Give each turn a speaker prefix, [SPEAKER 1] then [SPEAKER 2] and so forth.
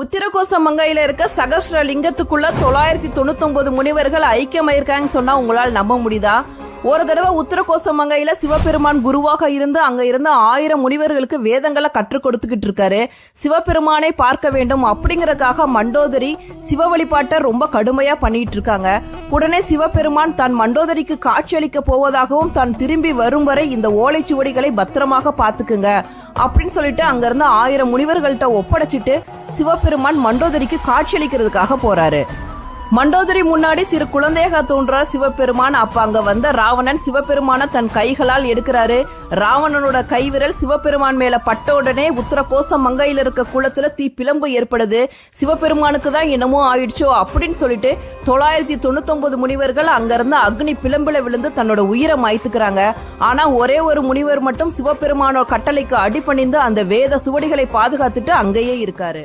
[SPEAKER 1] உத்திரகோச மங்கையில இருக்க சகஸ்ர லிங்கத்துக்குள்ள தொள்ளாயிரத்தி தொண்ணூத்தொன்பது முனிவர்கள் ஐக்கியமாயிருக்காங்கன்னு சொன்னா உங்களால் நம்ப முடியுதா? ஒரு தடவை உத்தரகோச மங்கையில சிவபெருமான் குருவாக இருந்து அங்க இருந்த ஆயிரம் முனிவர்களுக்கு வேதங்களை கற்றுக் கொடுத்துக்கிட்டு இருக்காரு. சிவபெருமானை பார்க்க வேண்டும் அப்படிங்கறதுக்காக மண்டோதரி சிவ வழிபாட்டை ரொம்ப கடுமையா பண்ணிட்டு இருக்காங்க. உடனே சிவபெருமான் தான் மண்டோதரிக்கு காட்சியளிக்க போவதாகவும் தான் திரும்பி வரும் வரை இந்த ஓலைச்சுவடிகளை பத்திரமாக பாத்துக்குங்க அப்படின்னு சொல்லிட்டு அங்க இருந்த ஆயிரம் முனிவர்கள்ட்ட ஒப்படைச்சிட்டு சிவபெருமான் மண்டோதரிக்கு காட்சியளிக்கிறதுக்காக போறாரு. மண்டோதரி முன்னாடி சிறு குழந்தையாக தோன்றார் சிவபெருமான். அப்ப அங்க வந்த ராவணன் சிவபெருமான தன் கைகளால் எடுக்கிறாரு. ராவணனோட கைவிரல் சிவபெருமான் மேல பட்ட உடனே உத்தர மங்கையில் இருக்க குளத்துல தீ பிளம்பு ஏற்படுது. சிவபெருமானுக்கு தான் என்னமோ ஆயிடுச்சோ அப்படின்னு சொல்லிட்டு தொள்ளாயிரத்தி தொண்ணூத்தொன்பது முனிவர்கள் அங்கிருந்து அக்னி பிளம்புல விழுந்து தன்னோட உயிரை மாய்த்துக்கிறாங்க. ஆனா ஒரே ஒரு முனிவர் மட்டும் சிவபெருமானோட கட்டளைக்கு அடிபணிந்து அந்த வேத சுவடிகளை பாதுகாத்துட்டு அங்கேயே இருக்காரு.